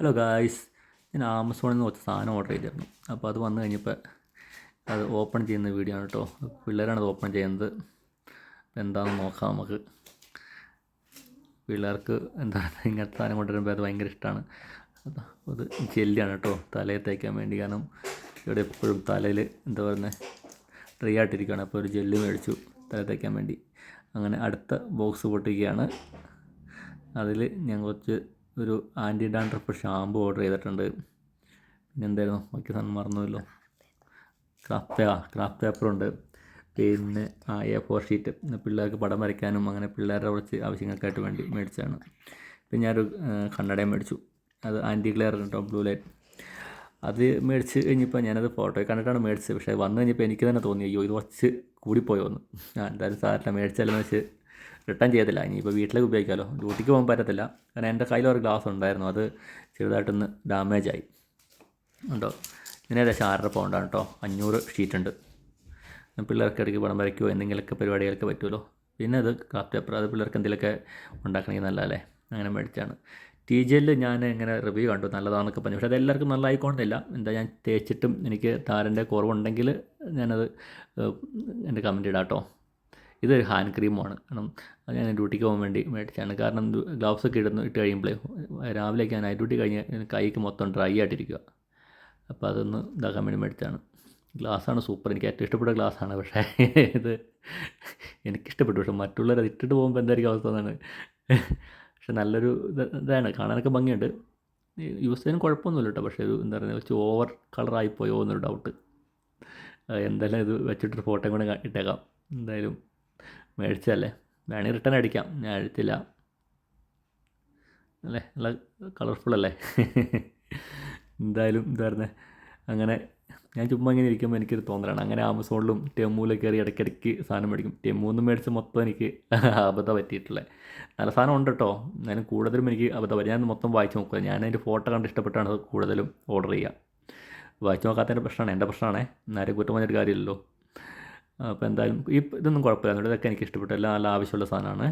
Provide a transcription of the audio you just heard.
Hello guys ഞാൻ ആമസോണിൽ നിന്ന് കുറച്ച് സാധനം ഓർഡർ ചെയ്തിരുന്നു. അപ്പോൾ അത് വന്നു കഴിഞ്ഞപ്പോൾ അത് ഓപ്പൺ ചെയ്യുന്ന വീഡിയോ ആണ് കേട്ടോ പിള്ളേരാണ് അത് ഓപ്പൺ ചെയ്യുന്നത്. എന്താണെന്ന് നോക്കാം നമുക്ക്. പിള്ളേർക്ക് എന്താ ഇങ്ങനത്തെ സാധനം കൊണ്ടുവരുമ്പോൾ അത് ഭയങ്കര ഇഷ്ടമാണ് അത് ജെല്ലിയാണ് കേട്ടോ തലയിൽ തേക്കാൻ വേണ്ടി. കാരണം ഇവിടെ എപ്പോഴും തലയിൽ എന്താ പറയുന്നത് ഡ്രൈ ആയിട്ടിരിക്കുകയാണ് അപ്പോൾ ഒരു ജെല്ല് മേടിച്ചു തല തേക്കാൻ വേണ്ടി. അങ്ങനെ അടുത്ത ബോക്സ് പൊട്ടിക്കുകയാണ്. അതിൽ ഞാൻ കുറച്ച് ഒരു ആന്റി ഡാൻഡ്രഫ് ഷാമ്പു ഓർഡർ ചെയ്തിട്ടുണ്ട്. പിന്നെ എന്തായിരുന്നു? ബാക്കി സാധനം മറന്നുമല്ലോ ക്രാഫ്റ്റ് ക്രാഫ്റ്റ് പേപ്പറുണ്ട് പിന്നെ ആ എ ഫോർ ഷീറ്റ്. പിള്ളേർക്ക് പടം വരയ്ക്കാനും അങ്ങനെ പിള്ളേരുടെ കുറച്ച് ആവശ്യങ്ങൾക്കായിട്ട് വേണ്ടി മേടിച്ചാണ് പിന്നെ ഞാനൊരു കണ്ണടയും മേടിച്ചു. അത് ആന്റി ക്ലിയർ കേട്ടോ ബ്ലൂ ലൈറ്റ്. അത് മേടിച്ച് കഴിഞ്ഞപ്പോൾ ഞാനത് ഫോട്ടോ കണ്ടിട്ടാണ് മേടിച്ചത്. പക്ഷേ വന്നു കഴിഞ്ഞപ്പോൾ എനിക്ക് തന്നെ തോന്നി അയ്യോ ഇത് കുറച്ച് കൂടിപ്പോയോ എന്ന് ഞാൻ എന്തായാലും സാറില്ല മേടിച്ചാലെന്ന് വെച്ച് റിട്ടേൺ ചെയ്തില്ല ഇനിയിപ്പോൾ വീട്ടിലേക്ക് ഉപയോഗിക്കാമല്ലോ ഡ്യൂട്ടിക്ക് പോകാൻ പറ്റത്തില്ല. കാരണം എന്റെ കയ്യിൽ ഒരു ഗ്ലാസ് ഉണ്ടായിരുന്നു. അത് ചെറുതായിട്ടൊന്ന് ഡാമേജ് ആയി. ഉണ്ടോ? ഇതിന് ഏകദേശം ആറര പൗണ്ടാണ് കേട്ടോ അഞ്ഞൂറ് ഷീറ്റ് ഉണ്ട്. പിള്ളേർക്ക് ഇടയ്ക്ക് പടം വരയ്ക്കുമോ എന്തെങ്കിലുമൊക്കെ പരിപാടികൾക്ക് പറ്റുമല്ലോ? പിന്നെ അത് ക്രാഫ്റ്റ് പേപ്പർ അത് പിള്ളേർക്ക് എന്തെങ്കിലുമൊക്കെ ഉണ്ടാക്കണമെങ്കിൽ നല്ലതല്ലേ? അങ്ങനെ മേടിച്ചാണ് ടി ജിയിൽ ഞാൻ ഇങ്ങനെ റിവ്യൂ കണ്ടു. നല്ലതാണെന്നൊക്കെ പറഞ്ഞു. പക്ഷേ അത് എല്ലാവർക്കും നല്ല ആയിക്കൊണ്ടില്ല എന്താ ഞാൻ തേച്ചിട്ടും എനിക്ക് താരന്റെ കുറവുണ്ടെങ്കിൽ ഞാനത് എന്റെ കമന്റ് ഇടാം കേട്ടോ ഇത് ഹാൻഡ് ക്രീമാണ്. കാരണം ഞാൻ ഡ്യൂട്ടിക്ക് പോകാൻ വേണ്ടി മേടിച്ചാണ് കാരണം ഗ്ലൗസ് ഒക്കെ ഇടുന്നു ഇട്ട് കഴിയുമ്പോഴേ രാവിലെയൊക്കെ ഞാൻ നൈറ്റ് ഡ്യൂട്ടി കഴിഞ്ഞ് കൈക്ക് മൊത്തം ഡ്രൈ ആയിട്ടിരിക്കുക അപ്പോൾ അതൊന്ന് ഇതാക്കാൻ വേണ്ടി മേടിച്ചാണ് ഗ്ലാസ്സാണ് സൂപ്പർ എനിക്ക് ഏറ്റവും ഇഷ്ടപ്പെട്ട ഗ്ലാസ്സാണ് പക്ഷേ ഇത് എനിക്കിഷ്ടപ്പെട്ടു. പക്ഷേ മറ്റുള്ളവർ അത് ഇട്ടിട്ട് പോകുമ്പോൾ എന്തായിരിക്കും അവസ്ഥ എന്നാണ്. പക്ഷെ നല്ലൊരു ഇത് ഇതാണ്. കാണാനൊക്കെ ഭംഗിയുണ്ട്. യൂസ് ചെയ്യാൻ കുഴപ്പമൊന്നുമില്ല കേട്ടോ. പക്ഷേ ഒരു എന്താ പറയുക കുറച്ച് ഓവർ കളറായി പോയോ എന്നൊരു ഡൗട്ട് എന്തായാലും ഇത് വെച്ചിട്ടൊരു ഫോട്ടോയും കൂടെ ഇട്ടേക്കാം. എന്തായാലും മേടിച്ചതല്ലേ വേണമെങ്കിൽ റിട്ടേൺ അടിക്കാം. ഞാൻ അടിച്ചില്ല അല്ലേ? നല്ല കളർഫുൾ അല്ലേ? എന്തായാലും എന്തായിരുന്നു അങ്ങനെ ഞാൻ ചുമ്മാ ഇങ്ങനെ ഇരിക്കുമ്പോൾ എനിക്കൊരു തോന്നലാണ്. അങ്ങനെ ആമസോണിലും ടെമ്മൂലും കയറി ഇടയ്ക്കിടയ്ക്ക് സാധനം മേടിക്കും. ടെമ്മൂന്ന് മേടിച്ച് മൊത്തം എനിക്ക് അബദ്ധം പറ്റിയിട്ടുള്ളത് നല്ല സാധനം ഉണ്ട് കേട്ടോ ഞാൻ കൂടുതലും എനിക്ക് അബദ്ധം പറ്റി. ഞാൻ മൊത്തം വായിച്ച് നോക്കുക ഞാൻ അതിന്റെ ഫോട്ടോ കണ്ട് ഇഷ്ടപ്പെട്ടാണ് കൂടുതലും ഓർഡർ ചെയ്യുക. വായിച്ച് നോക്കാത്തതിന്റെ പ്രശ്നമാണ്. എന്റെ പ്രശ്നമാണേ. നേരെ കുറ്റം പറഞ്ഞിട്ട് കാര്യമില്ലല്ലോ. അപ്പോൾ എന്തായാലും ഈ ഇതൊന്നും കുഴപ്പമില്ല ഇതൊക്കെ എനിക്ക് ഇഷ്ടപ്പെട്ടു എല്ലാം നല്ല ആവശ്യമുള്ള സാധനമാണ്.